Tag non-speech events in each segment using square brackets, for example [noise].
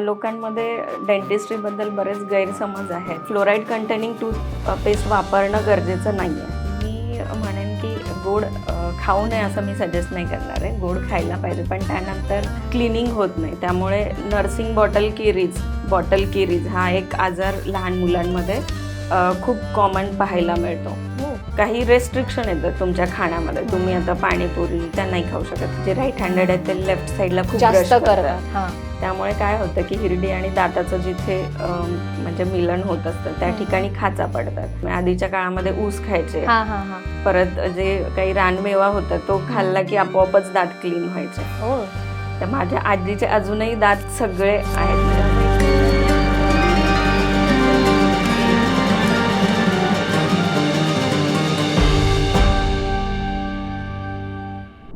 लोकांमध्ये डेंटिस्ट्रीबद्दल बरेच गैरसमज आहेत. फ्लोराईड कंटेनिंग टूथ पेस्ट वापरणं गरजेचं नाही आहे मी म्हणेन की गोड खाऊ नये असं मी सजेस्ट नाही करणार आहे. गोड खायला पाहिजे पण त्यानंतर क्लिनिंग होत नाही. त्यामुळे nursing bottle caries bottle caries हा एक आजार लहान मुलांमध्ये खूप कॉमन पाहायला मिळतो. काही रेस्ट्रिक्शन येतात तुमच्या खाण्यामध्ये. तुम्ही आता पाणीपुरी त्या नाही खाऊ शकत. जे राईट हँडेड आहेत ते लेफ्ट साईडला खूप जास्त करतात. त्यामुळे काय होतं की हिरडी आणि दाताचं जिथे म्हणजे मिलन होत असतं त्या. ठिकाणी खाचा पडतात. आधीच्या काळामध्ये ऊस खायचे. हा हा हा. परत जे काही रानमेवा होता तो खाल्ला की आपोआपच दात क्लीन व्हायचे. हो. तर माझ्या आजीचे अजूनही दात सगळे आहेत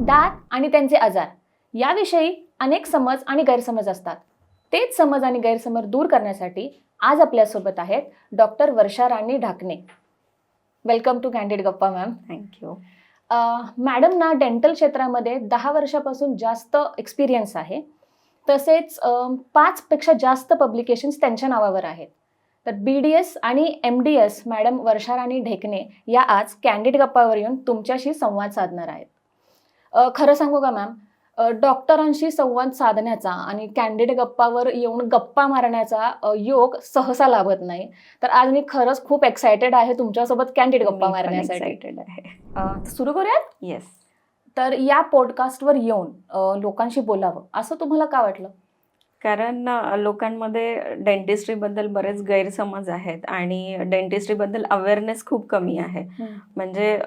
दात आणि त्यांचे आजार. याविषयी अनेक समज आणि गैरसमज असतात. तेच समज आणि गैरसमज दूर करण्यासाठी आज आपल्यासोबत आहेत doctor Varsha Rani Dhakne. Welcome to candid गप्पा मॅम थँक्यू मॅडम ना डेंटल क्षेत्रामध्ये दहा वर्षापासून जास्त एक्सपिरियन्स आहे. तसेच पाचपेक्षा जास्त पब्लिकेशन्स त्यांच्या नावावर आहेत. तर बी डी एस आणि M D S madam Varsha Rani Dhekne या आज कॅन्डिड गप्पावर येऊन तुमच्याशी संवाद साधणार आहेत. खरं सांगू का मॅम डॉक्टरांशी संवाद साधण्याचा आणि कॅन्डिड गप्पावर येऊन गप्पा मारण्याचा योग सहसा लाभत नाही. तर आज मी खरंच खूप एक्सायटेड आहे तुमच्यासोबत कॅन्डिड गप्पा मारण्यासाठी. आहे. सुरू करूयात? येस तर या पॉडकास्टवर येऊन लोकांशी बोलावं. असं तुम्हाला का वाटलं? कारण लोकांमध्ये डेंटिस्ट्रीबद्दल बरेच गैरसमज आहेत आणि डेंटिस्ट्रीबद्दल अवेअरनेस खूप कमी आहे. म्हणजे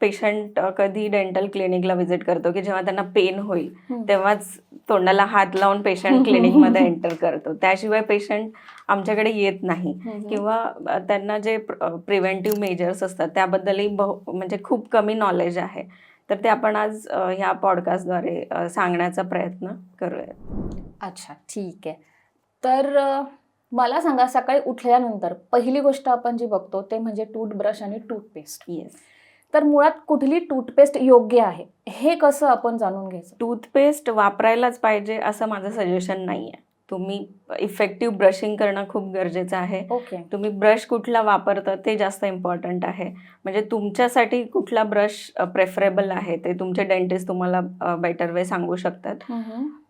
पेशंट कधी डेंटल क्लिनिकला व्हिजिट करतो की जेव्हा त्यांना पेन होईल तेव्हाच तोंडाला हात लावून पेशंट क्लिनिकमध्ये एंटर करतो. त्याशिवाय पेशंट आमच्याकडे येत नाही. किंवा त्यांना जे प्रिव्हेंटिव्ह मेजर्स असतात त्याबद्दलही बहु म्हणजे खूप कमी नॉलेज आहे. तर ते आपण आज ह्या पॉडकास्टद्वारे सांगण्याचा प्रयत्न करूयात. अच्छा ठीक आहे. तर मला सांगा सकाळी उठल्यानंतर पहिली गोष्ट आपण जी बघतो ते म्हणजे टूथब्रश आणि टूथपेस्ट येस तर मुळात कुठली टूथपेस्ट योग्य आहे? हे कसं आपण जाणून घ्यायचं? टूथपेस्ट वापरायलाच पाहिजे असं माझं सजेशन नाही आहे तुम्ही इफेक्टिव्ह ब्रशिंग करणं खूप गरजेचं आहे. ओके. तुम्ही ब्रश कुठला वापरता ते जास्त इम्पॉर्टंट आहे. म्हणजे तुमच्यासाठी कुठला ब्रश प्रेफरेबल आहे ते तुमचे डेंटिस्ट तुम्हाला बेटर वे सांगू शकतात.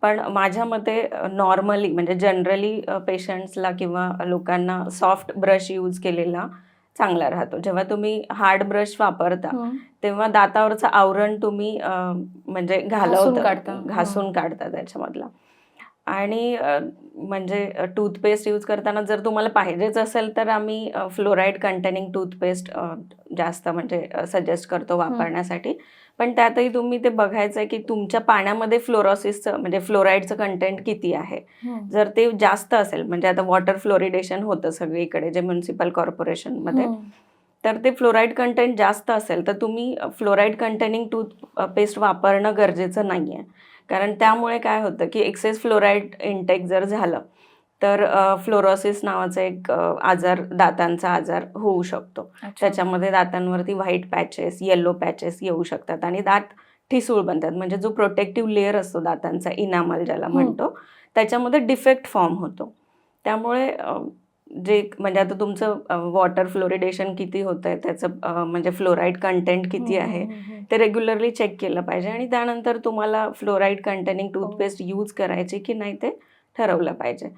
पण माझ्या मते नॉर्मली म्हणजे जनरली पेशंट्सला किंवा लोकांना सॉफ्ट ब्रश यूज केलेला चांगला राहतो. जेव्हा तुम्ही हार्ड ब्रश वापरता तेव्हा दातावरचं आवरण तुम्ही म्हणजे घालवता. काढता. घासून काढता त्याच्यामधला. आणि म्हणजे टूथपेस्ट यूज करताना जर तुम्हाला पाहिजेच असेल तर आम्ही फ्लोराईड कंटेनिंग टूथपेस्ट जास्त म्हणजे सजेस्ट करतो वापरण्यासाठी. पण त्यातही तुम्ही ते बघायचं आहे की तुमच्या पाण्यामध्ये फ्लोरोसिसचं म्हणजे फ्लोराईडचं कंटेंट किती आहे? जर ते जास्त असेल म्हणजे आता वॉटर फ्लोरिडेशन होतं सगळीकडे जे म्युन्सिपल कॉर्पोरेशनमध्ये तर ते फ्लोराईड कंटेंट जास्त असेल तर तुम्ही फ्लोराईड कंटेनिंग टूथ पेस्ट वापरणं गरजेचं नाही आहे कारण त्यामुळे काय होतं की एक्सेस फ्लोराईड इंटेक जर झालं तर फ्लोरोसिस नावाचा एक आजार दातांचा आजार होऊ शकतो. त्याच्यामध्ये दातांवरती व्हाईट पॅचेस येलो पॅचेस येऊ शकतात आणि दात ठिसूळ बनतात. म्हणजे जो प्रोटेक्टिव्ह लेअर असतो दातांचा इनामल ज्याला म्हणतो त्याच्यामध्ये डिफेक्ट फॉर्म होतो. त्यामुळे जे म्हणजे आता तुमचं वॉटर फ्लोरिडेशन किती होतं आहे त्याचं म्हणजे फ्लोराईड कंटेंट किती आहे ते रेग्युलरली चेक केलं पाहिजे आणि त्यानंतर तुम्हाला फ्लोराईड कंटेनिंग टूथपेस्ट यूज करायची की नाही ते ठरवलं पाहिजे.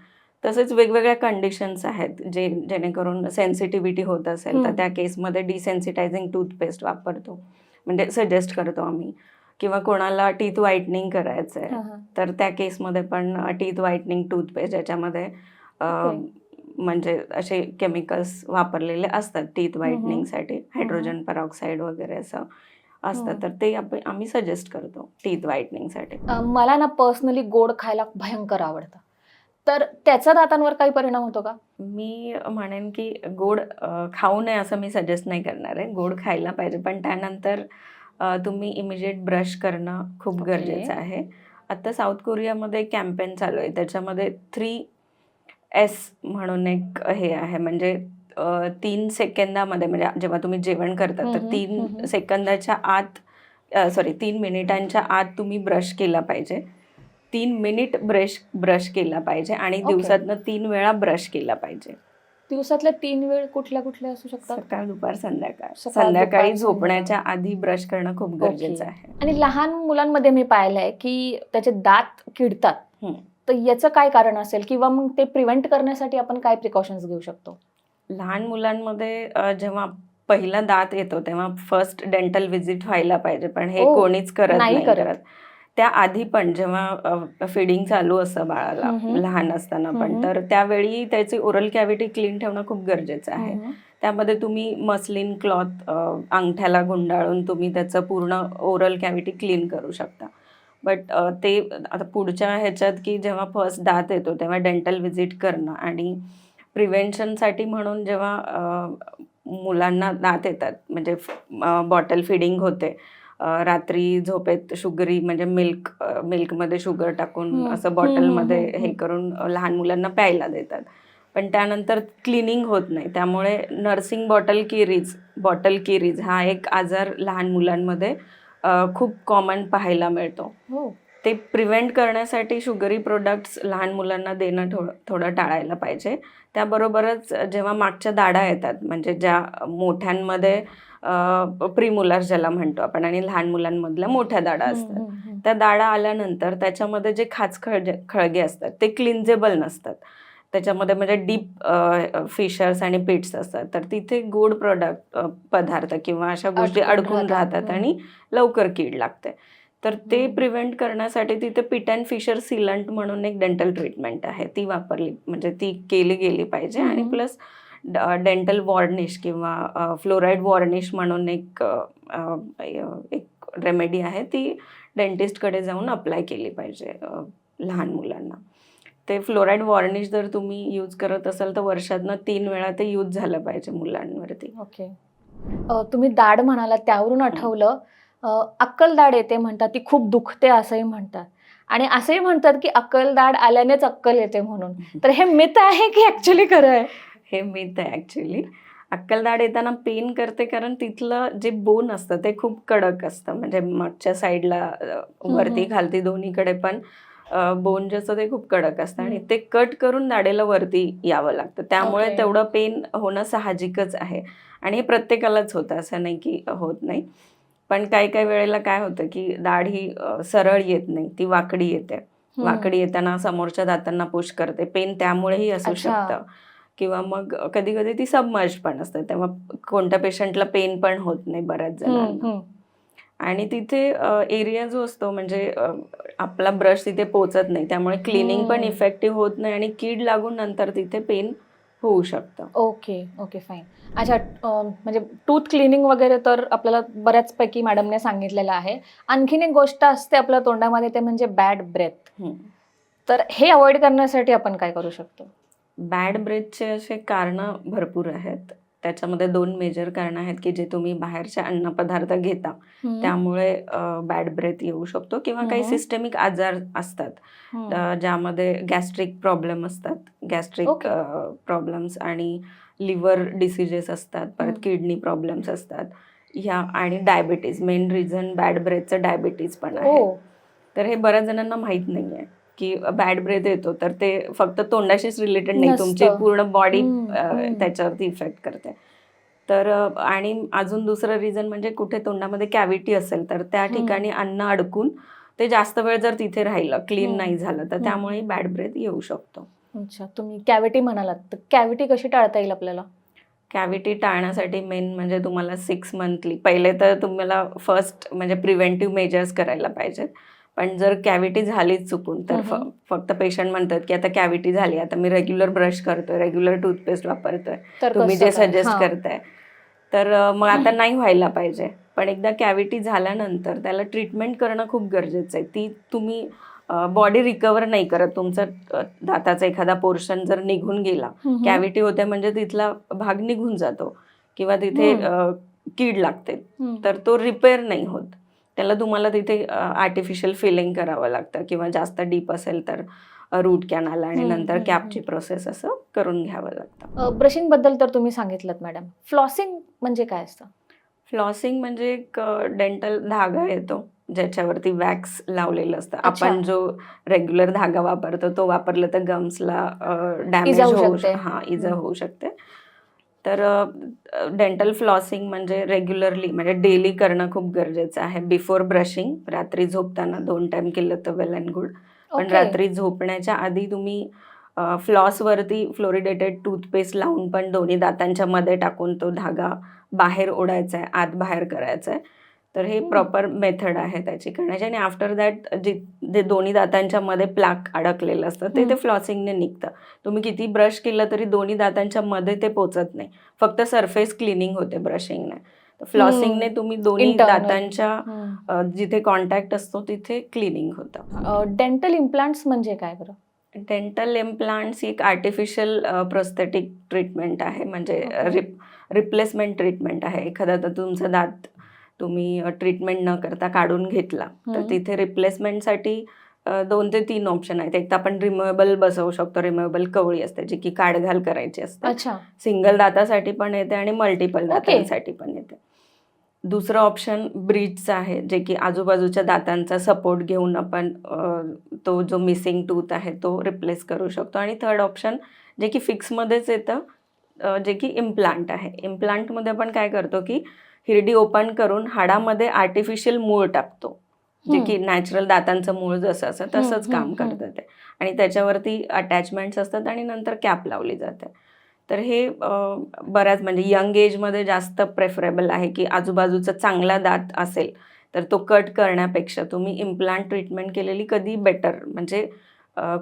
तसेच वेगवेगळ्या कंडिशन्स आहेत जे जेणेकरून सेन्सिटिव्हिटी होत असेल तर. त्या केसमध्ये डिसेन्सिटायझिंग टूथपेस्ट वापरतो. म्हणजे सजेस्ट करतो आम्ही. किंवा कोणाला टीथ व्हाईटनिंग करायचं आहे तर त्या केसमध्ये पण टीथ व्हाईटनिंग टूथपेस्ट ज्याच्यामध्ये. म्हणजे असे केमिकल्स वापरलेले असतात टीथ व्हाईटनिंगसाठी हायड्रोजन परऑक्साईड वगैरे असं असतं हम्म. तर ते आपण आम्ही सजेस्ट करतो टीथ व्हाईटनिंगसाठी मला ना पर्सनली गोड खायला भयंकर आवडतं. तर त्याचा दातांवर काही परिणाम होतो का? मी म्हणेन की गोड खाऊ नये असं मी सजेस्ट नाही करणार आहे. गोड खायला पाहिजे. पण त्यानंतर तुम्ही इमिजिएट ब्रश करणं खूप Okay. गरजेचं आहे. आता साऊथ कोरियामध्ये कॅम्पेन चालू आहे. त्याच्यामध्ये थ्री एस म्हणून एक हे आहे. म्हणजे तीन सेकंदामध्ये म्हणजे जेव्हा तुम्ही जेवण करता तर तीन. सेकंदाच्या आत सॉरी तीन मिनिटांच्या आत तुम्ही ब्रश केला पाहिजे. तीन मिनिट ब्रश ब्रश केला पाहिजे आणि Okay. दिवसातनं तीन वेळा ब्रश केला पाहिजे दिवसातल्या तीन वेळ कुठल्या कुठल्या असू शकतात सकाळ दुपार संध्याकाळ सकाळ, संध्याकाळी झोपण्याच्या आधी ब्रश करणं खूप गरजेचं. आहे आणि लहान मुलांमध्ये मी पाहिलंय की त्याचे दात किडतात हम्म. तर याचं काय कारण असेल किंवा मग ते प्रिव्हेंट करण्यासाठी आपण काय प्रिकॉशन्स घेऊ शकतो लहान मुलांमध्ये अ, जेव्हा पहिला दात येतो तेव्हा फर्स्ट डेंटल व्हिजिट व्हायला पाहिजे पण हे ओ, कोणीच करत नाही नाही करत. करत त्या आधी पण जेव्हा फिडिंग चालू असतं बाळाला. लहान असताना पण. तर त्यावेळी त्याची ओरल कॅव्हिटी क्लीन ठेवणं खूप गरजेचं आहे त्यामध्ये तुम्ही मस्लिन क्लॉथ अंगठ्याला गुंडाळून तुम्ही त्याचं पूर्ण ओरल कॅव्हिटी क्लीन करू शकता बट ते आता पुढच्या ह्याच्यात की जेव्हा फर्स्ट दात येतो तेव्हा डेंटल व्हिजिट करणं आणि प्रिव्हेन्शनसाठी म्हणून जेव्हा मुलांना दात येतात म्हणजे बॉटल फिडिंग होते रात्री झोपेत शुगरी म्हणजे मिल्क मिल्कमध्ये शुगर टाकून हम्म. असं हम्म, बॉटलमध्ये हम्म, हम्म, हे. करून लहान मुलांना प्यायला देतात पण त्यानंतर क्लिनिंग होत नाही त्यामुळे nursing bottle caries bottle caries हा एक आजार लहान मुलांमध्ये खूप कॉमन पाहायला मिळतो हो ते प्रिव्हेंट करण्यासाठी शुगरी प्रोडक्ट्स लहान मुलांना देणं थोडं थोडं टाळायला पाहिजे. त्याबरोबरच जेव्हा मागच्या दाढा येतात म्हणजे ज्या मोठ्यांमध्ये प्रिमुलर ज्याला म्हणतो आपण आणि लहान मुलांमधल्या मोठ्या दाढा असतात. त्या दाढा आल्यानंतर त्याच्यामध्ये जे खाच खळगे खळगे असतात ते क्लिन्जेबल नसतात. त्याच्यामध्ये म्हणजे डीप फिशर्स आणि पिट्स असतात. तर तिथे गोड प्रोडक्ट पदार्थ किंवा अशा गोष्टी अडकून राहतात. आणि लवकर कीड लागते. तर ते. प्रिव्हेंट करण्यासाठी तिथे पिट अँड फिशर सिलंट म्हणून एक डेंटल ट्रीटमेंट आहे. ती वापरली म्हणजे ती केली गेली पाहिजे. आणि. प्लस डेंटल वॉर्निश किंवा फ्लोराईड वॉर्निश म्हणून एक एक रेमेडी आहे. ती डेंटिस्टकडे जाऊन अप्लाय केली पाहिजे लहान मुलांना. ते फ्लोराईड वॉर्निश जर तुम्ही यूज करत असाल तर वर्षातनं तीन वेळा ते यूज झालं पाहिजे मुलांवरती. ओके अ, तुम्ही दाढ म्हणाला त्यावरून आठवलं. अ, अक्कल दाढ येते म्हणतात ती खूप दुखते असंही म्हणतात. आणि असंही म्हणतात की अक्कल दाढ आल्यानेच अक्कल येते म्हणून. तर हे मिथ आहे की ऍक्च्युली खरं आहे? हे मिथ आहे ॲक्च्युली अक्कलदाढ येताना पेन करते कारण तिथलं जे बोन असतं ते खूप कडक असतं. म्हणजे मागच्या साईडला वरती. खालती दोन्हीकडे पण बोन जे असतं ते खूप कडक असतं. आणि. ते कट करून दाढेला वरती यावं लागतं. त्यामुळे. तेवढं पेन होणं साहजिकच आहे. आणि हे प्रत्येकालाच होतं. असं नाही की होत नाही. पण काही काही वेळेला काय होतं की दाढ ही सरळ येत नाही ती वाकडी येते. वाकडी येताना समोरच्या दातांना पुश करते पेन त्यामुळेही असू. शकतं किंवा मग कधी कधी ती सबमर्ज पण असते तेव्हा कोणत्या पेशंटला पेन पण होत नाही बऱ्याच जणांना. आणि तिथे एरिया जो असतो म्हणजे आपला ब्रश तिथे पोचत नाही त्यामुळे क्लिनिंग पण. इफेक्टिव्ह होत नाही आणि कीड लागून नंतर तिथे पेन होऊ शकतं. ओके ओके फाईन अच्छा म्हणजे टूथ क्लिनिंग वगैरे तर आपल्याला बऱ्याचपैकी मॅडमने सांगितलेलं आहे. आणखीन एक गोष्ट असते आपल्या तोंडामध्ये ते म्हणजे बॅड ब्रेथ. तर हे अवॉइड करण्यासाठी आपण काय करू शकतो? बॅड ब्रेथचे असे कारणं भरपूर आहेत. त्याच्यामध्ये दोन मेजर कारणं आहेत की जे तुम्ही बाहेरचे अन्नपदार्थ घेता. त्यामुळे बॅड ब्रेथ येऊ शकतो किंवा काही. सिस्टेमिक आजार असतात. ज्यामध्ये गॅस्ट्रिक प्रॉब्लेम असतात. गॅस्ट्रिक. प्रॉब्लेम्स आणि लिव्हर डिसिजेस असतात. परत. किडनी प्रॉब्लेम्स असतात. ह्या आणि डायबिटीज मेन रिझन बॅड ब्रेथचं डायबिटीज पण आहे. ओ तर हे बऱ्याच जणांना माहीत नाही आहे की बॅड ब्रेथ येतो तर ते फक्त तोंडाशीच रिलेटेड नाही. तुमची पूर्ण बॉडी. त्याच्यावरती इफेक्ट करते तर आणि अजून दुसरं रिझन म्हणजे कुठे तोंडामध्ये कॅव्हिटी असेल तर त्या. ठिकाणी अन्न अडकून ते जास्त वेळ जर तिथे राहिलं क्लीन. नाही झालं तर. त्यामुळे बॅड ब्रेथ येऊ शकतो अच्छा तुम्ही कॅव्हिटी म्हणालात तर कॅव्हिटी कशी टाळता येईल आपल्याला कॅव्हिटी टाळण्यासाठी मेन म्हणजे तुम्हाला सिक्स मंथली पहिले तर तुम्हाला फर्स्ट म्हणजे प्रिव्हेंटिव्ह मेजर्स करायला पाहिजेत पण जर कॅव्हिटी झालीच चुकून तर. फक्त पेशंट म्हणतात की आता कॅव्हिटी झाली आता मी रेग्युलर ब्रश करतोय रेग्युलर टूथपेस्ट वापरतोय तुम्ही जे? सजेस्ट. करताय तर मग आता नाही व्हायला पाहिजे पण एकदा कॅव्हिटी झाल्यानंतर त्याला ट्रीटमेंट करणं खूप गरजेचं आहे ती तुम्ही बॉडी रिकवर नाही करत तुमचा दाताचा एखादा पोर्शन जर निघून गेला. कॅव्हिटी होते म्हणजे तिथला भाग निघून जातो किंवा तिथे कीड लागते. तर तो रिपेअर नाही होत त्याला तुम्हाला तिथे आर्टिफिशियल फिलिंग करावं लागतं किंवा जास्त डीप असेल तर रूट कॅनल आणि नंतर कॅपची प्रोसेस असं करून घ्यावं लागतं. ब्रशिंगबद्दल तर तुम्ही सांगितलं मॅडम फ्लॉसिंग म्हणजे काय असतं? फ्लॉसिंग म्हणजे एक डेंटल धागा येतो ज्याच्यावरती वॅक्स लावलेलं असतं. आपण जो रेग्युलर धागा वापरतो तो वापरला तर गम्सला डॅमेज होऊ हा इजा. होऊ शकते. तर डेंटल फ्लॉसिंग म्हणजे रेग्युलरली म्हणजे डेली करणं खूप गरजेचं आहे. बिफोर ब्रशिंग रात्री झोपताना दोन टाइम केलं तर वेल अँड गुड पण. रात्री झोपण्याच्या आधी तुम्ही फ्लॉसवरती फ्लोरिडेटेड टूथपेस्ट लावून पण दोन्ही दातांच्या मध्ये टाकून तो धागा बाहेर ओढायचा आहे आत बाहेर करायचा आहे. तर हे. प्रॉपर मेथड आहे त्याची करण्याची. आणि आफ्टर दॅट जे जे दोन्ही दातांच्या मध्ये प्लाक अडकलेलं असतं ते. ते फ्लॉसिंगने निघतं. तुम्ही किती ब्रश केलं तरी दोन्ही दातांच्या मध्ये ते पोचत नाही. फक्त सरफेस क्लिनिंग होते ब्रशिंगने फ्लॉसिंगने तुम्ही दोन्ही. दातांच्या जिथे कॉन्टॅक्ट असतो तिथे क्लिनिंग होतं. डेंटल इम्प्लांट्स म्हणजे काय बरं? डेंटल इम्प्लांट्स एक आर्टिफिशियल प्रोस्थेटिक ट्रीटमेंट आहे. म्हणजे. रिप रिप्लेसमेंट ट्रीटमेंट आहे. एखादा तर तुमचा दात तुम्ही ट्रीटमेंट न करता काढून घेतला तर. तिथे रिप्लेसमेंटसाठी दोन ते तीन ऑप्शन आहेत. एक तर आपण रिमुवेबल बसवू शकतो रिमुवेबल कवळी असते जी की काढघाल करायची असते. सिंगल दातासाठी पण येते आणि मल्टिपल. दातांसाठी पण येते. दुसरं ऑप्शन ब्रिजचं आहे जे की आजूबाजूच्या दातांचा सपोर्ट घेऊन आपण तो जो मिसिंग टूथ आहे तो रिप्लेस करू शकतो. आणि थर्ड ऑप्शन जे की फिक्समध्येच येतं जे की इम्प्लांट आहे. इम्प्लांटमध्ये आपण काय करतो की हिरडी ओपन करून हाडामध्ये आर्टिफिशियल मूळ टाकतो. जे की नॅचरल दातांचं मूळ जसं असं तसंच काम करतं ते. आणि त्याच्यावरती अटॅचमेंट्स असतात आणि नंतर कॅप लावली जाते. तर हे बऱ्याच म्हणजे यंग एजमध्ये जास्त प्रेफरेबल आहे की आजूबाजूचा चांगला दात असेल तर तो कट करण्यापेक्षा तुम्ही इम्प्लांट ट्रीटमेंट केलेली कधी बेटर म्हणजे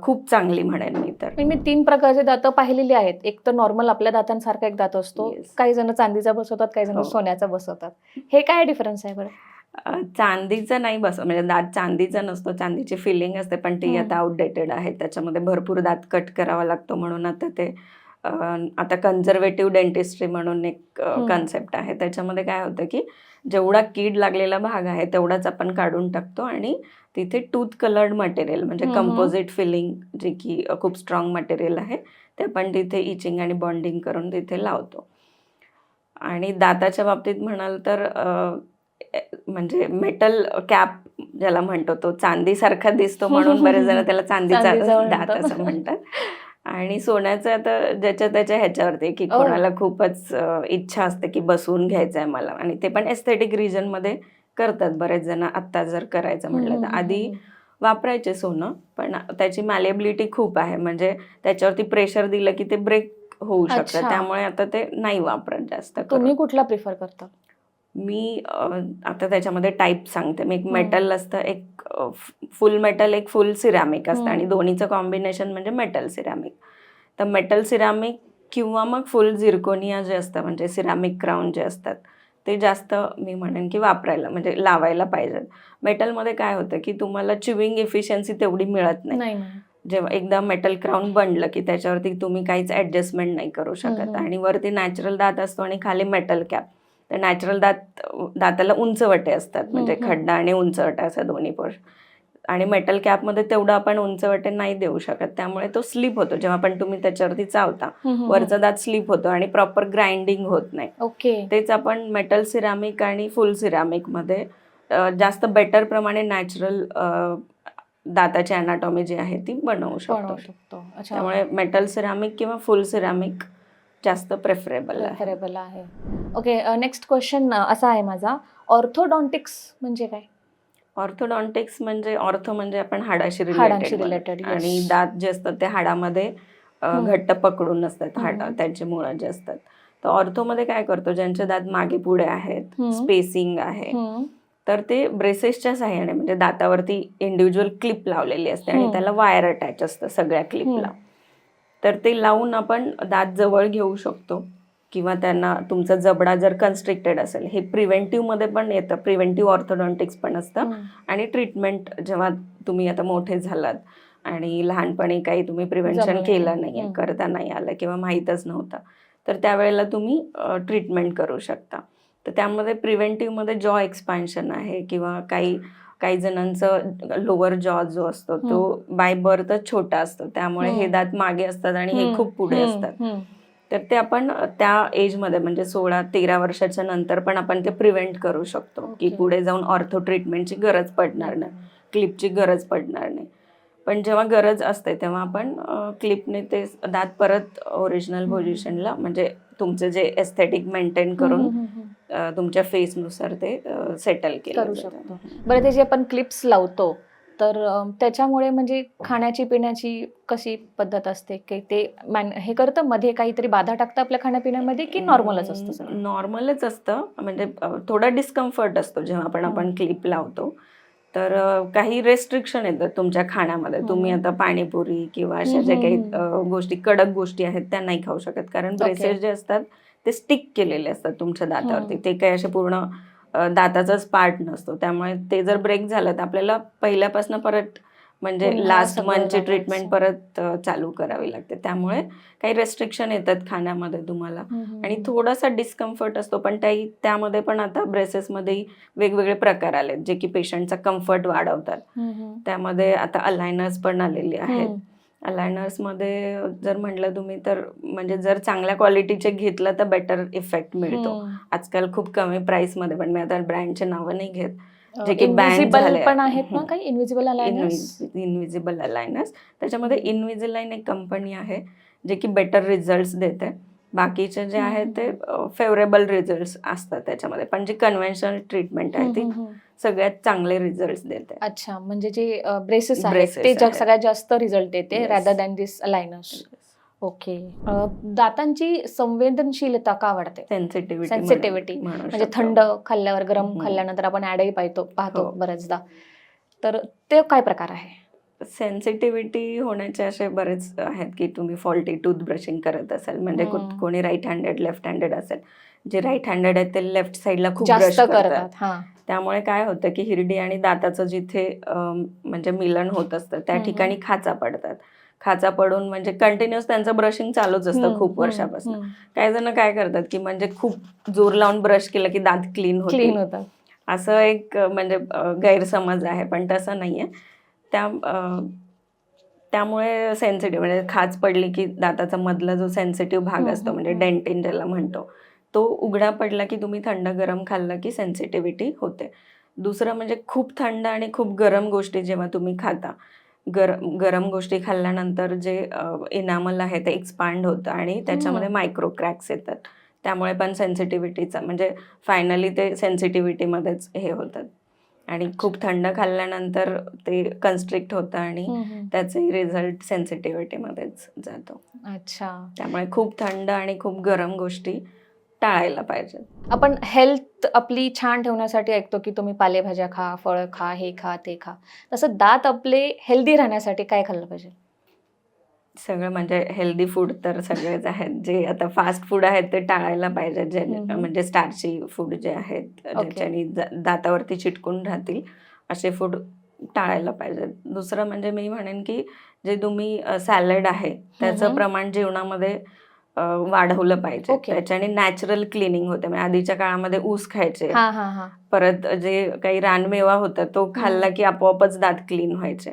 खूप चांगली म्हणेन मी तर मी तीन प्रकारचे दात पाहिलेली आहेत एक तर नॉर्मल आपल्या दातांसारखा एक दात असतो. काही जण चांदीचा बसवतात काही जण हो. सोन्याचा बसवतात हे काय डिफरन्स आहे बरं चांदीचं नाही बस म्हणजे दात चांदीचा नसतो चांदीची फिलिंग असते पण ती. आता आउटडेटेड आहे त्याच्यामध्ये भरपूर दात कट करावा लागतो म्हणून आता ते आता कन्झर्वेटिव्ह डेंटिस्ट्री म्हणून एक. कन्सेप्ट आहे त्याच्यामध्ये काय होतं की जेवढा कीड लागलेला भाग आहे तेवढाच आपण काढून टाकतो आणि तिथे टूथ कलर्ड मटेरियल म्हणजे. कंपोजिट फिलिंग जे की खूप स्ट्रॉंग मटेरियल आहे ते आपण तिथे इचिंग आणि बॉन्डिंग करून तिथे लावतो आणि दाताच्या बाबतीत म्हणाल तर म्हणजे मेटल कॅप ज्याला म्हणतो तो चांदीसारखा दिसतो म्हणून बरेच जण त्याला चांदीचा दात. असं म्हणतात आणि सोन्याचं आता ज्याच्या त्याच्या ह्याच्यावरती की Oh. कोणाला खूपच अ, इच्छा असते की बसवून घ्यायचं आहे मला. आणि ते पण एस्थेटिक रिजनमध्ये करतात बरेच जण. आत्ता जर करायचं म्हटलं तर. आधी वापरायचे सोनं पण त्याची मॅलेबिलिटी खूप आहे. म्हणजे त्याच्यावरती प्रेशर दिलं की ते ब्रेक होऊ शकतं. अच्छा. त्यामुळे आता ते नाही वापरत जास्त करून. तुम्ही कुठला प्रिफर करता? मी आता त्याच्यामध्ये टाईप सांगते. मी एक. मेटल असतं एक फुल मेटल एक फुल सिरॅमिक असतं. हम्म. आणि दोन्हीचं कॉम्बिनेशन म्हणजे मेटल सिरॅमिक तर मेटल सिरॅमिक किंवा मग फुल झिरकोनिया जे असतं म्हणजे सिरॅमिक क्राऊन जे असतात ते जास्त मी म्हणेन की वापरायला म्हणजे लावायला पाहिजेत मेटलमध्ये काय होतं की तुम्हाला चिविंग इफिशियन्सी तेवढी मिळत नाही. जेव्हा एकदा मेटल क्राऊन बनलं की त्याच्यावरती तुम्ही काहीच ॲडजस्टमेंट नाही करू शकत. आणि वरती नॅचरल दात असतो आणि खाली मेटल कॅप तर नॅचरल दात दाताला उंचवटे असतात. म्हणजे. खड्डा आणि उंचवटा असं दोन्ही पोर्शन आणि मेटल कॅपमध्ये तेवढं आपण उंचवटे नाही देऊ शकत. त्यामुळे तो स्लिप होतो. जेव्हा पण तुम्ही त्याच्यावरती चावता वरचा दात स्लिप होतो आणि प्रॉपर ग्राइंडिंग होत नाही. ओके. तेच आपण मेटल सिरामिक आणि फुल सिरामिकमध्ये अ, जास्त बेटर प्रमाणे नॅचरल दाताची अनाटॉमी जी आहे ती बनवू शकतो बनवू शकतो. अच्छा. त्यामुळे मेटल सिरामिक किंवा फुल सिरामिक जास्त प्रेफरेबल आहे प्रेफरेबल आहे ओके नेक्स्ट क्वेश्चन असा आहे माझा ऑर्थोडॉन्टिक्स म्हणजे काय ऑर्थोडॉन्टिक्स म्हणजे ऑर्थो म्हणजे आपण हाडाशी हाडांशी रिलेटेड yes. आणि दात जे असतात ते हाडामध्ये. घट्ट पकडून असतात हाड. त्यांचे मुळं जे असतात तर ऑर्थोमध्ये काय करतो ज्यांचे दात मागे पुढे आहेत. स्पेसिंग आहे तर ते ब्रेसेसच्या साह्याने म्हणजे दातावरती इंडिव्हिज्युअल क्लिप लावलेली असते आणि. त्याला वायर अटॅच असतं सगळ्या क्लिपला तर ते लावून आपण दात जवळ घेऊ शकतो किंवा त्यांना तुमचा जबडा जर कन्स्ट्रिक्टेड असेल हे प्रिव्हेंटिव्हमध्ये पण येतं प्रिव्हेंटिव्ह ऑर्थोडॉन्टिक्स पण असतं. आणि ट्रीटमेंट जेव्हा तुम्ही आता मोठे झालात आणि लहानपणी काही तुम्ही प्रिव्हेन्शन जमलं केलं नाही. हम्म. करता नाही आलं किंवा माहीतच नव्हतं तर त्यावेळेला तुम्ही ट्रीटमेंट करू शकता तर त्यामध्ये प्रिव्हेंटिव्हमध्ये जॉ एक्सपान्शन आहे किंवा काही काही जणांचं लोअर जॉ जो असतो तो बाय बर्थच छोटा असतो. त्यामुळे हे. दात मागे असतात आणि हे खूप पुढे असतात. तर ते आपण त्या एजमध्ये म्हणजे सोळा तेरा वर्षाच्या नंतर पण आपण ते प्रिव्हेंट करू शकतो. की Okay. पुढे जाऊन ऑर्थो ट्रीटमेंटची गरज पडणार नाही. क्लिपची गरज पडणार नाही. पण जेव्हा गरज असते तेव्हा आपण क्लिपने ते दात परत ओरिजिनल. पोझिशनला म्हणजे तुमचे जे एस्थेटिक मेंटेन करून तुमच्या फेसनुसार ते सेटल केलं करू. शकतो. बरं ते जे आपण क्लिप्स लावतो तर त्याच्यामुळे म्हणजे खाण्याची पिण्याची कशी पद्धत असते की ते मॅन हे करतं मध्ये काहीतरी बाधा टाकतं आपल्या खाण्यापिण्यामध्ये की नॉर्मलच असतं? नॉर्मलच असतं म्हणजे थोडा डिस्कम्फर्ट असतो जेव्हा आपण आपण. क्लिप लावतो तर काही रेस्ट्रिक्शन येतात तुमच्या खाण्यामध्ये तुम्ही हम्म. आता पाणीपुरी किंवा अशा ज्या काही गोष्टी कडक गोष्टी आहेत त्या नाही खाऊ शकत कारण. ब्रेसेस जे असतात ते स्टिक केलेले असतात तुमच्या दातावरती हम्म. ते काही असे पूर्ण दाताचाच पार्ट नसतो त्यामुळे ते जर ब्रेक झालं तर आपल्याला पहिल्यापासून परत म्हणजे लास्ट मंथची. ट्रीटमेंट परत चालू करावी लागते त्यामुळे काही रेस्ट्रिक्शन येतात खाण्यामध्ये तुम्हाला आणि. थोडासा डिस्कम्फर्ट असतो पण त्याही त्यामध्ये पण आता ब्रेसेसमध्येही वेगवेगळे प्रकार आलेत जे की पेशंटचा कम्फर्ट वाढवतात. त्यामध्ये आता अलायनर्स पण आलेले आहेत. अलायनर्समध्ये जर म्हटलं तुम्ही तर म्हणजे जर चांगल्या क्वालिटीचे घेतलं तर बेटर इफेक्ट मिळतो. आजकाल खूप कमी प्राइसमध्ये पण मी आता ब्रँडचे नावं नाही घेत जे की इनव्हिजिबल पण आहेत. ना. काही इनव्हिजिबल अलायनस इनविजिबल अलायनर्स त्याच्यामध्ये इनविजिलाईन एक कंपनी आहे जे की बेटर रिझल्ट देते बाकीचे जे आहेत ते फेवरेबल रिझल्ट असतात त्याच्यामध्ये. पण जी कन्व्हेन्शनल ट्रीटमेंट आहे ती सगळ्यात चांगले रिझल्ट देते. अच्छा म्हणजे जे ब्रेसेस आहेत ते जग. सगळ्यात जास्त रिझल्ट देते. Rather than this aligners okay दातांची संवेदनशीलता का वाढते? Sensitivity Sensitivity. म्हणजे थंड खाल्ल्यावर गरम. खाल्ल्यानंतर आपण ऍडही पाहतो पाहतो हो. बरेचदा तर ते काय प्रकार आहे? सेन्सिटिव्हिटी होण्याचे असे बरेच आहेत की तुम्ही फॉल्टी टूथ ब्रशिंग करत असाल. म्हणजे को-. कोणी राईट हँडेड लेफ्ट हँडेड असेल. जे राईट हँडेड आहेत ते लेफ्ट साईडला खूप ब्रश जास्त करतात. करतात हा. त्यामुळे काय होतं की हिरडी आणि दाताचं जिथे अम, म्हणजे मिलन होत असतं त्या हम्म. ठिकाणी खाचा पडतात. खाचा पडून म्हणजे कंटिन्युअस त्यांचं ब्रशिंग चालूच असतं खूप वर्षापासून. काही जण काय करतात की म्हणजे खूप जोर लावून ब्रश केलं की दात क्लीन क्लीन होते होतात. असं एक अ, म्हणजे अ, गैरसमज आहे पण तसं नाहीये. त्या त्यामुळे सेन्सिटिव्ह म्हणजे खाज पडली की दाताचा मधला जो सेन्सिटिव्ह भाग हम्म, असतो म्हणजे हम्म. डेंटिन ज्याला म्हणतो तो उघडा पडला की तुम्ही थंड गरम खाल्लं की सेन्सिटिव्हिटी होते दुसरं म्हणजे खूप थंड आणि खूप गरम गोष्टी जेव्हा तुम्ही खाता गरम गरम गोष्टी खाल्ल्यानंतर जे इनामल आहे ते एक्सपांड होतं आणि त्याच्यामध्ये. मायक्रो क्रॅक्स येतात त्यामुळे पण सेन्सिटिव्हिटीचा म्हणजे फायनली ते सेन्सिटिव्हिटीमध्येच हे होतात आणि खूप थंड खाल्ल्यानंतर ते कन्स्ट्रिक्ट होतं आणि. त्याचाही रिझल्ट सेन्सिटिव्हिटीमध्येच जातो. अच्छा. त्यामुळे खूप थंड आणि खूप गरम गोष्टी टाळायला पाहिजेत. आपण हेल्थ आपली छान ठेवण्यासाठी ऐकतो की तुम्ही पालेभाज्या खा फळं खा हे खा ते खा. तसं दात आपले हेल्दी राहण्यासाठी काय खाल्लं पाहिजे? सगळं म्हणजे हेल्दी फूड तर सगळेच [laughs] आहेत. जे आता फास्ट फूड आहेत ते टाळायला पाहिजे. जे. म्हणजे स्टार्ची फूड जे आहेत ज्याच्यानी दातावरती चिटकून राहतील असे फूड टाळायला पाहिजेत दुसरं म्हणजे मी म्हणेन की जे तुम्ही सॅलड आहे त्याचं. प्रमाण जेवणामध्ये वाढवलं पाहिजे. त्याच्याने नॅचरल क्लिनिंग होते. म्हणजे आधीच्या काळामध्ये ऊस खायचे. परत जे काही रानमेवा होता तो खाल्ला की आपोआपच दात क्लीन व्हायचे.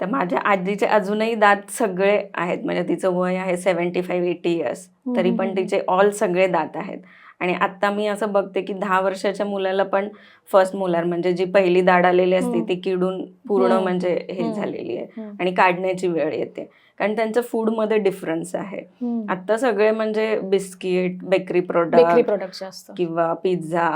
तर माझ्या आजीचे अजूनही दात सगळे आहेत म्हणजे तिचं वय आहे सेवन्टी फाईव्ह एटी इयर्स तरी पण तिचे ऑल सगळे दात आहेत आणि आत्ता मी असं बघते की दहा वर्षाच्या मुलाला पण फर्स्ट मुलार म्हणजे जी पहिली दाढ आलेली असते हम्म. ती किडून पूर्ण हम्म. म्हणजे हे. झालेली आहे. आणि काढण्याची वेळ येते कारण त्यांचं फूडमध्ये डिफरन्स आहे. आता सगळे म्हणजे बिस्किट बेकरी प्रोडक्ट किंवा पिझ्झा.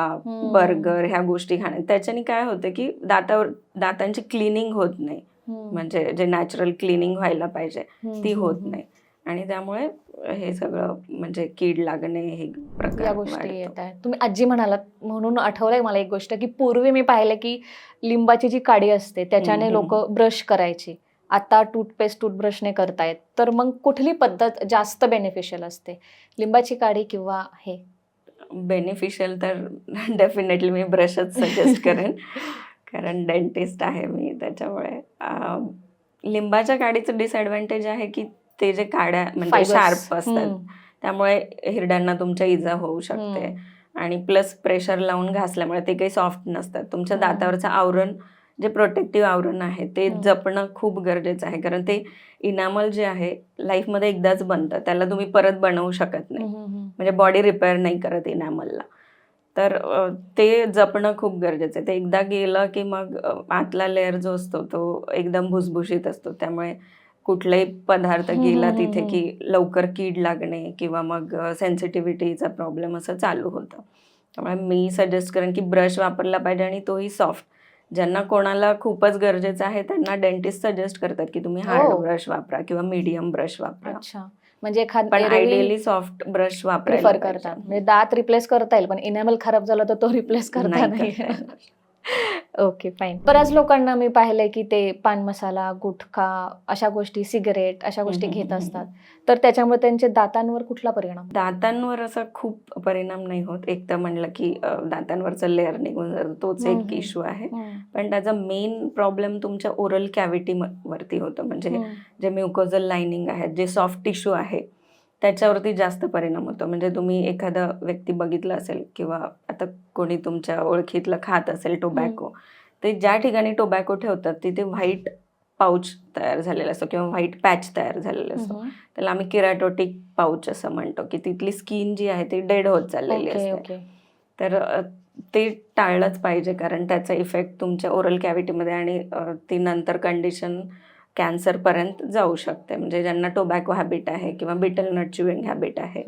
बर्गर ह्या गोष्टी खाणे त्याच्याने काय होतं की दातावर दातांची क्लिनिंग होत नाही. म्हणजे जे नॅचरल क्लिनिंग व्हायला पाहिजे ती होत. नाही. आणि त्यामुळे हे सगळं म्हणजे कीड लागणे हे प्रकार या गोष्टी. येत आहेत. तुम्ही आजी म्हणालात म्हणून आठवलंय मला एक गोष्ट की पूर्वी मी पाहिलं की लिंबाची जी काडी असते त्याच्याने लोक ब्रश करायची. आता टूथपेस्ट टूथब्रशने करतायत. तर मग कुठली पद्धत जास्त बेनिफिशियल असते? लिंबाची काडी किंवा हे? बेनिफिशियल तर [laughs] डेफिनेटली मी ब्रशच सजेस्ट करेन. [laughs] कारण डेंटिस्ट आहे मी त्याच्यामुळे लिंबाच्या काडीचं डिसएडव्हान्टेज आहे की ते जे काड्या म्हणजे. शार्प असतात. त्यामुळे हिरड्यांना तुमच्या इजा होऊ शकते. आणि प्लस प्रेशर लावून घासल्यामुळे ते काही सॉफ्ट नसतात तुमच्या. दातावरचं आवरण जे प्रोटेक्टिव्ह आवरण आहे ते. जपणं खूप गरजेचं आहे कारण ते इनामल जे आहे लाईफमध्ये एकदाच बनतं त्याला तुम्ही परत बनवू शकत नाही. म्हणजे बॉडी रिपेअर नाही करत इनॅमलला तर ते जपणं खूप गरजेचं आहे. ते एकदा गेलं की मग आतला लेअर जो असतो तो एकदम भुसभुशीत असतो. त्यामुळे कुठलाही पदार्थ गेला तिथे. की लवकर कीड लागणे किंवा मग सेन्सिटिव्हिटीचा प्रॉब्लेम असं चालू होतं. त्यामुळे मी सजेस्ट करेन की ब्रश वापरला पाहिजे आणि तोही सॉफ्ट ज्यांना कोणाला खूपच गरजेचं आहे त्यांना डेंटिस्ट सजेस्ट करतात की तुम्ही हार्ड हो. ब्रश वापरा किंवा मीडियम ब्रश वापरा. अच्छा. म्हणजे एखाद आयडियली सॉफ्ट ब्रश प्रिफर. करतात म्हणजे दात रिप्लेस करता येईल पण इनेमल खराब झालं तर तो रिप्लेस करता नाही. ओके फाईन बऱ्याच लोकांना मी पाहिलंय की ते पान मसाला गुटखा अशा गोष्टी सिगरेट अशा गोष्टी घेत असतात. तर त्याच्यामुळे त्यांच्या दातांवर कुठला परिणाम? दातांवर असा खूप परिणाम नाही होत. एक तर म्हणलं की दातांवरचं लेअर निघून जातो. तोच एक. इश्यू आहे. पण त्याचा मेन प्रॉब्लेम तुमच्या ओरल कॅव्हिटी वरती होतं. म्हणजे. जे म्युकोजल लाइनिंग आहे जे सॉफ्ट टिश्यू आहे त्याच्यावरती जास्त परिणाम होतो. म्हणजे तुम्ही एखादा व्यक्ती बघितला असेल किंवा आता कोणी तुमच्या ओळखीतलं खात असेल टोबॅको ते ज्या ठिकाणी टोबॅको ठेवतात तिथे व्हाईट पाऊच तयार झालेला असतो किंवा व्हाईट पॅच तयार झालेला असतो. त्याला आम्ही किराटोटिक पाऊच असं म्हणतो की तिथली स्किन जी आहे ती डेड होत चाललेली असते. तर ते टाळलंच पाहिजे कारण त्याचा इफेक्ट तुमच्या ओरल कॅव्हिटीमध्ये आणि ती नंतर कंडिशन कॅन्सरपर्यंत जाऊ शकते. म्हणजे ज्यांना टोबॅको हॅबिट आहे किंवा बिटल नट च्युइंग हॅबिट आहे.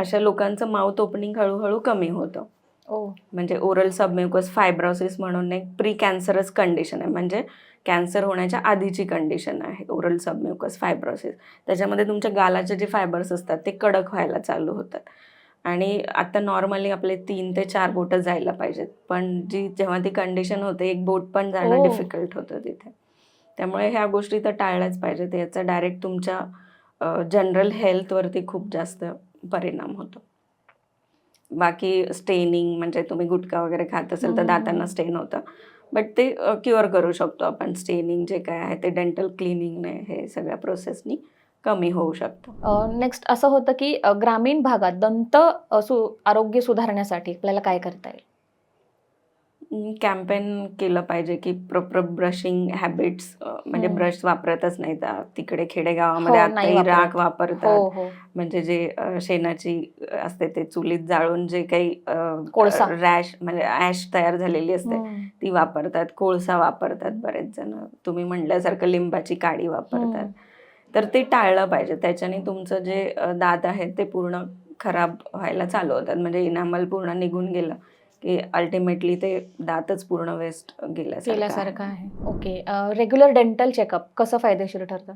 अशा लोकांचं माउथ ओपनिंग हळूहळू कमी होतं. म्हणजे ओरल सबम्युकस फायब्रोसिस म्हणून एक प्री कॅन्सरस कंडिशन आहे. म्हणजे कॅन्सर होण्याच्या आधीची कंडिशन आहे ओरल सबम्युकस फायब्रोसिस त्याच्यामध्ये तुमच्या गालाचे जे फायबर्स असतात ते कडक व्हायला चालू होतात. आणि आता नॉर्मली आपले तीन ते चार बोटं जायला पाहिजेत. पण जी जेव्हा ती कंडिशन होते एक बोट पण जाणं. डिफिकल्ट होतं तिथे. त्यामुळे ह्या गोष्टी तर टाळल्याच पाहिजेत. याचा डायरेक्ट तुमच्या जनरल हेल्थवरती खूप जास्त परिणाम होतो. बाकी स्टेनिंग म्हणजे तुम्ही गुटखा वगैरे खात असेल तर हम्म, दातांना. स्टेन होतं. बट ते क्युअर करू शकतो आपण. स्टेनिंग जे काय आहे ते डेंटल क्लिनिंगने हे सगळ्या प्रोसेसनी कमी होऊ शकतं. नेक्स्ट असं होतं की ग्रामीण भागात दंत सु आरोग्य सुधारण्यासाठी आपल्याला काय करता येईल? कॅम्पेन केलं पाहिजे की प्रॉपर ब्रशिंग हॅबिट्स म्हणजे. ब्रश वापरतच नाही त्या तिकडे खेडेगावामध्ये हो, आताही राख वापरत. वापरतात हो हो म्हणजे जे शेणाची असते ते चुलीत जाळून जे काही कोळसा. रॅश म्हणजे ॲश तयार झालेली असते. ती वापरतात कोळसा वापरतात बरेच जण तुम्ही म्हटल्यासारखं लिंबाची काडी वापरतात. तर ते टाळलं पाहिजे त्याच्याने तुमचं जे दात आहे ते पूर्ण खराब व्हायला चालू होतात म्हणजे इनामल पूर्ण निघून गेलं की अल्टिमेटली ते दातच पूर्ण वेस्ट गेल्यासारखं आहे. ओके रेग्युलर डेंटल चेकअप कसं फायदेशीर ठरतं?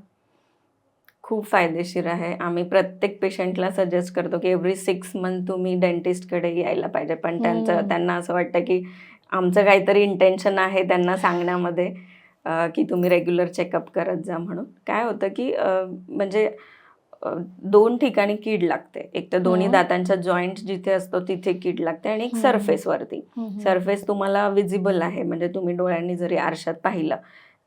खूप फायदेशीर आहे. आम्ही प्रत्येक पेशंटला सजेस्ट करतो की एव्हरी सिक्स मंथ तुम्ही डेंटिस्टकडे यायला पाहिजे. पण त्यांचं. त्यांना असं वाटतं की आमचं काहीतरी इंटेन्शन आहे त्यांना सांगण्यामध्ये की तुम्ही रेग्युलर चेकअप करत जा म्हणून. काय होतं की म्हणजे दोन ठिकाणी कीड लागते. एक तर दोन्ही. दातांच्या जॉईंट जिथे असतो तिथे कीड लागते आणि एक. सरफेसवरती सरफेस तुम्हाला विजिबल आहे. म्हणजे तुम्ही डोळ्यांनी जरी आरशात पाहिलं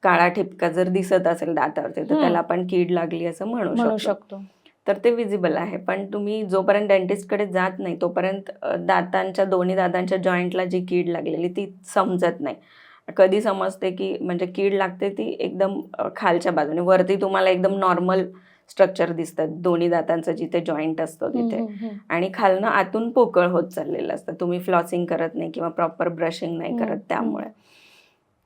काळा ठिपका जर दिसत असेल दातावरती तर. त्याला आपण कीड लागली असं म्हणू शकतो. तर ते विजिबल आहे. पण तुम्ही जोपर्यंत डेंटिस्टकडे जात नाही तोपर्यंत दातांच्या दोन्ही दातांच्या जॉईंटला जी कीड लागलेली ती समजत नाही. कधी समजते की म्हणजे कीड लागते ती एकदम खालच्या बाजूने. वरती तुम्हाला एकदम नॉर्मल स्ट्रक्चर दिसतात. दोन्ही दातांचं जिथे जॉईंट असतो तिथे. आणि खालनं आतून पोकळ होत चाललेलं असतं. तुम्ही फ्लॉसिंग करत नाही किंवा प्रॉपर ब्रशिंग नाही करत. त्यामुळे.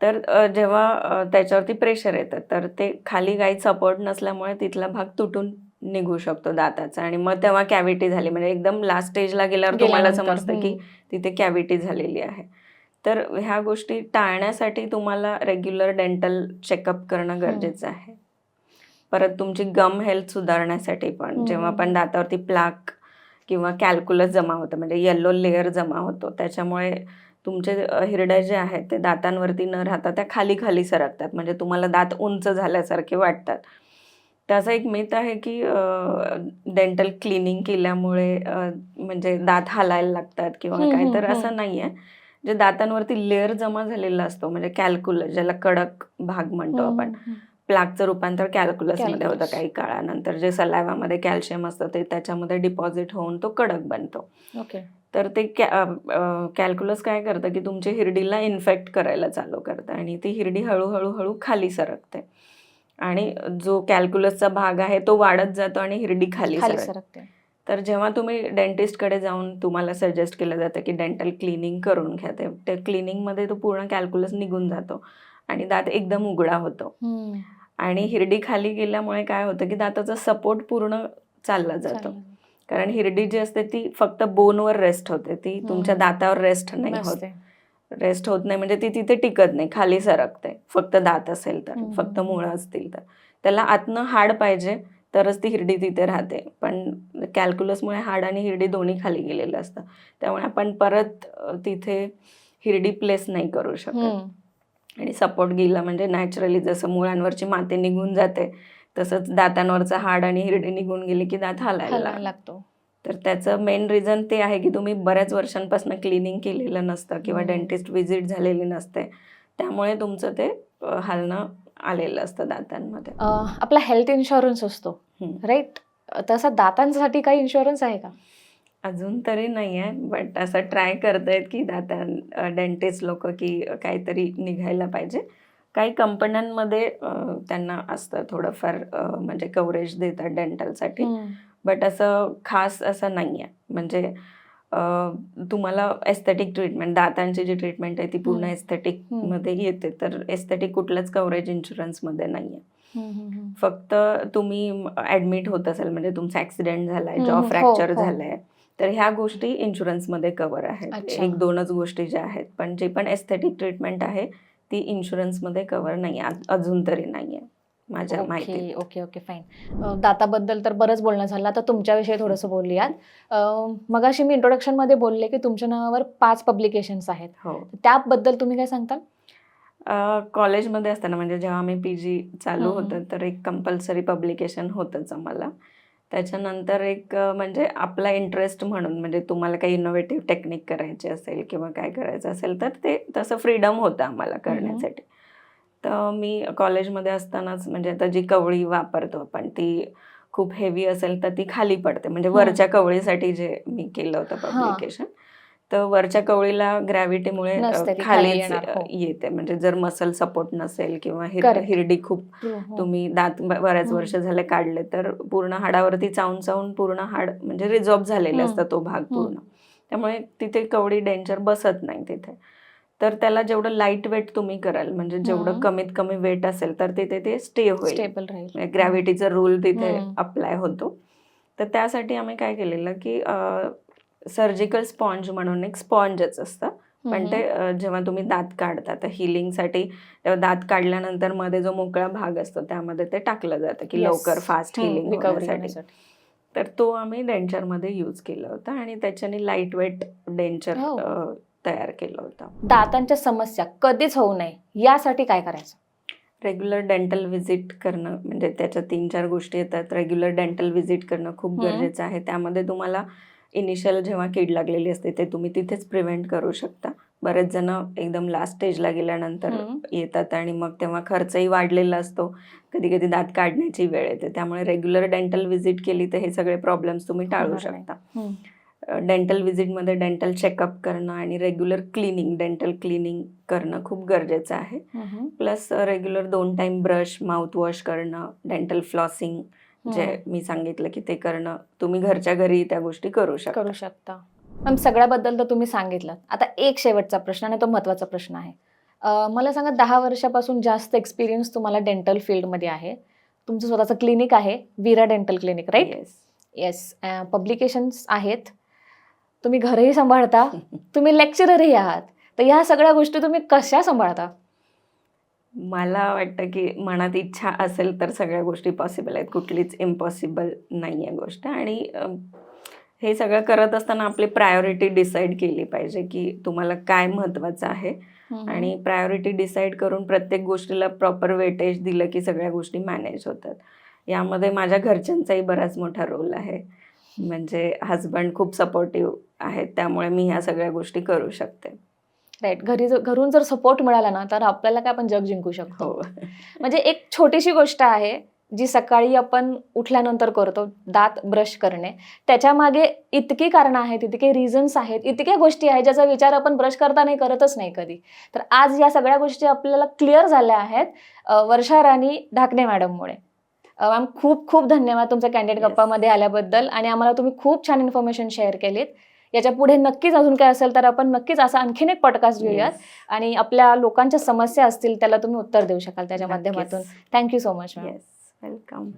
तर जेव्हा त्याच्यावरती प्रेशर येतं तर ते खाली काही सपोर्ट नसल्यामुळे तिथला भाग तुटून निघू शकतो दाताचा. आणि मग तेव्हा कॅव्हिटी झाली. म्हणजे एकदम लास्ट स्टेजला गेल्यावर तुम्हाला समजतं की. तिथे कॅव्हिटी झालेली आहे. तर ह्या गोष्टी टाळण्यासाठी तुम्हाला रेग्युलर डेंटल चेकअप करणं गरजेचं आहे. परत तुमची गम हेल्थ सुधारण्यासाठी पण. जेव्हा हम्म, पण दातावरती प्लाक किंवा कॅल्क्युलस जमा होतं म्हणजे येल्लो लेअर जमा होतो त्याच्यामुळे तुमचे हिरड्या जे आहेत ते दातांवरती न राहता त्या खाली खाली सरकतात. म्हणजे तुम्हाला दात उंच झाल्यासारखे वाटतात. त्याचा एक मिथ आहे की डेंटल क्लिनिंग केल्यामुळे म्हणजे दात हालायला लागतात किंवा काय तर. असं नाही आहे जे दातांवरती लेअर जमा झालेला असतो म्हणजे कॅल्क्युलस ज्याला कडक भाग म्हणतो आपण. प्लाकचं रूपांतर कॅल्क्युलसमध्ये होतं. काही काळानंतर जे सलायवामध्ये कॅल्शियम असतं ते त्याच्यामध्ये डिपॉझिट होऊन तो कडक बनतो. ओके तर ते कॅ कॅल्क्युलस काय करतं की तुमच्या हिरडीला इन्फेक्ट करायला चालू करतं आणि ती हिरडी हळूहळू हळू खाली सरकते आणि जो कॅल्क्युलसचा भाग आहे तो वाढत जातो आणि हिरडी खाली सरकते तर जेव्हा तुम्ही डेंटिस्टकडे जाऊन तुम्हाला सजेस्ट केलं जातं की डेंटल क्लिनिंग करून घ्या ते क्लिनिंगमध्ये तो पूर्ण कॅल्क्युलस निघून जातो आणि दात एकदम उघडा होतो. आणि हिरडी खाली गेल्यामुळे काय होतं की दाताचा सपोर्ट पूर्ण चालला जातो. कारण हिरडी जी असते ती फक्त बोनवर रेस्ट होते. ती तुमच्या. दातावर रेस्ट नाही होत. रेस्ट होत नाही. म्हणजे ती तिथे टिकत नाही. खाली सरकते. फक्त दात असेल तर. फक्त मुळं असतील तर. त्याला आतनं हाड पाहिजे तरच ती हिरडी तिथे राहते. पण कॅल्क्युलसमुळे हाड आणि हिरडी दोन्ही खाली गेलेलं असतं. त्यामुळे आपण परत तिथे हिरडी प्लेस नाही करू शकत. आणि सपोर्ट गेला. म्हणजे नॅचरली जसं मुळांवरची माती निघून जाते तसंच दातांवरचं हाड आणि हिरडी निघून गेली की दात हालायला. लागतो. तर त्याचं मेन रिझन ते आहे की तुम्ही बऱ्याच वर्षांपासून क्लिनिंग केलेलं नसतं किंवा. डेंटिस्ट व्हिजिट झालेली नसते. त्यामुळे तुमचं ते हलणं आलेलं असतं दातांमध्ये. आपला हेल्थ इन्शुरन्स असतो. राईट तसा दातांसाठी काही इन्शुरन्स आहे का? अजून तरी नाही आहे बट असं ट्राय करतायत की दातां डेंटिस्ट लोक की काहीतरी निघायला पाहिजे काही कंपन्यांमध्ये त्यांना असतं थोडंफार म्हणजे कव्हरेज देतात डेंटलसाठी. बट असं खास असं नाही आहे म्हणजे तुम्हाला एस्थेटिक ट्रीटमेंट दातांची जी ट्रीटमेंट आहे ती पूर्ण. एस्थेटिकमध्ये येते तर एस्थेटिक कुठलंच कव्हरेज इन्शुरन्समध्ये नाही आहे. फक्त तुम्ही ॲडमिट होत असेल म्हणजे तुमचा ॲक्सिडेंट झालाय जॉ हो, फ्रॅक्चर हो. झालाय तर ह्या गोष्टी इन्शुरन्समध्ये कव्हर आहेत. एक दोनच गोष्टी ज्या आहेत पण जे पण एस्थेटिक ट्रीटमेंट आहे ती इन्शुरन्समध्ये कव्हर नाही अजून तरी नाही आहे माझ्या ओके माहितीत. ओके ओके फाईन दाताबद्दल तर बरंच बोलणं झालं. आता तुमच्याविषयी थोडंसं बोलूयात. अं, मगाशी मी इंट्रोडक्शनमध्ये बोलले की तुमच्या नावावर पाच पब्लिकेशन्स आहेत. हो. त्याबद्दल तुम्ही काय सांगताल? कॉलेजमध्ये असताना म्हणजे जेव्हा आम्ही पी जी चालू. होतं तर एक कंपल्सरी पब्लिकेशन होतंच आम्हाला. त्याच्यानंतर एक म्हणजे आपला इंटरेस्ट म्हणून म्हणजे तुम्हाला काही इनोव्हेटिव्ह टेक्निक करायची असेल किंवा काय करायचं असेल तर ते तसं फ्रीडम होतं आम्हाला करण्यासाठी तर मी कॉलेजमध्ये असतानाच म्हणजे आता जी कवळी वापरतो आपण ती खूप हेवी असेल तर ती खाली पडते म्हणजे हम्म. वरच्या कवळीसाठी जे मी केलं होतं हा. पब्लिकेशन तर वरच्या कवळीला ग्रॅव्हिटीमुळे खाली हो. येते म्हणजे जर मसल सपोर्ट नसेल किंवा. हिरडी खूप हो. तुम्ही दात बऱ्याच. वर्ष झाले काढले तर पूर्ण हाडावरती चावून चावून पूर्ण हाड म्हणजे रिझॉर्ब झालेले. असतात तो भाग पूर्ण त्यामुळे तिथे कवडी डेंचर बसत नाही तिथे तर त्याला जेवढं लाइट वेट तुम्ही कराल म्हणजे जेवढं. कमीत कमी वेट असेल तर तिथे ते स्टे होईल ग्रॅव्हिटीचा रूल तिथे. अप्लाय होतो तर त्यासाठी आम्ही काय केलेलं की सर्जिकल स्पॉन्ज म्हणून एक स्पॉन्जच असतं. पण ते जेव्हा तुम्ही दात काढता तर हिलिंगसाठी तेव्हा दात काढल्यानंतरमध्ये जो मोकळा भाग असतो त्यामध्ये ते टाकलं जातं की लवकर फास्ट हिलिंग होण्यासाठी. तर तो आम्ही डेंचरमध्ये यूज केला होता आणि त्याच्याने लाइट वेट डेंचर. तयार केलं होतं. दातांच्या समस्या कधीच होऊ नये यासाठी काय करायचं? रेग्युलर डेंटल व्हिजिट करणं म्हणजे त्याच्या तीन चार गोष्टी येतात. रेग्युलर डेंटल व्हिजिट करणं खूप. गरजेचं आहे. त्यामध्ये तुम्हाला इनिशियल जेव्हा कीड लागलेली असते ते तुम्ही तिथेच प्रिव्हेंट करू शकता बरेच जण एकदम लास्ट स्टेजला गेल्यानंतर. येतात आणि मग तेव्हा खर्चही वाढलेला असतो कधी कधी दात काढण्याची वेळ येते त्यामुळे रेग्युलर डेंटल व्हिजिट केली तर हे सगळे प्रॉब्लेम्स तुम्ही टाळू. शकता. डेंटल व्हिजिटमध्ये डेंटल चेकअप करणं आणि रेग्युलर क्लिनिंग डेंटल क्लिनिंग करणं खूप गरजेचं आहे. प्लस रेग्युलर दोन टाइम ब्रश माउथ वॉश करणं डेंटल फ्लॉसिंग जे हम्म. मी सांगितलं की ते करणं तुम्ही घरच्या घरी त्या गोष्टी करू शकता. करू शकता. मॅम सगळ्याबद्दल तर तुम्ही सांगितलं आता एक शेवटचा प्रश्न आणि तो महत्त्वाचा प्रश्न आहे. अं, मला सांगा दहा वर्षापासून जास्त एक्सपिरियन्स तुम्हाला डेंटल फील्डमध्ये आहे. तुमचं स्वतःचं क्लिनिक आहे Veera dental clinic right yes yes publications आहेत. तुम्ही घरही सांभाळता. [laughs] तुम्ही लेक्चररही आहात. तर ह्या सगळ्या गोष्टी तुम्ही कशा सांभाळता? मला वाटतं की मनात इच्छा असेल तर सगळ्या गोष्टी पॉसिबल आहेत. कुठलीच इम्पॉसिबल नाही आहे गोष्ट. आणि हे सगळं करत असताना आपली प्रायोरिटी डिसाईड केली पाहिजे की तुम्हाला काय महत्त्वाचं आहे. आणि प्रायोरिटी डिसाईड करून प्रत्येक गोष्टीला प्रॉपर वेटेज दिलं की सगळ्या गोष्टी मॅनेज होतात. यामध्ये माझ्या घरच्यांचाही बराच मोठा रोल आहे. म्हणजे हजबंड खूप सपोर्टिव्ह आहेत त्यामुळे मी ह्या सगळ्या गोष्टी करू शकते. राईट घरी जर घरून जर सपोर्ट मिळाला ना तर आपल्याला काय आपण जग जिंकू शकतो. हो. म्हणजे एक छोटीशी गोष्ट आहे जी सकाळी आपण उठल्यानंतर करतो दात ब्रश करणे. त्याच्यामागे इतकी कारणं आहेत इतके रिझन्स आहेत इतक्या गोष्टी आहेत ज्याचा विचार आपण ब्रश करताना करतच नाही कधी. तर आज या सगळ्या गोष्टी आपल्याला क्लिअर झाल्या आहेत वर्षा राणी ढाकणे मॅडममुळे. मॅम खूप खूप धन्यवाद तुमच्या कॅन्डिडेट. गप्पामध्ये आल्याबद्दल आणि आम्हाला तुम्ही खूप छान इन्फॉर्मेशन शेअर केलीत. याच्यापुढे नक्कीच अजून काय असेल तर आपण नक्कीच असा आणखीन एक पॉडकास्ट घेऊयात. आणि आपल्या लोकांच्या समस्या असतील त्याला तुम्ही उत्तर देऊ शकाल त्याच्या माध्यमातून. Thank you so much welcome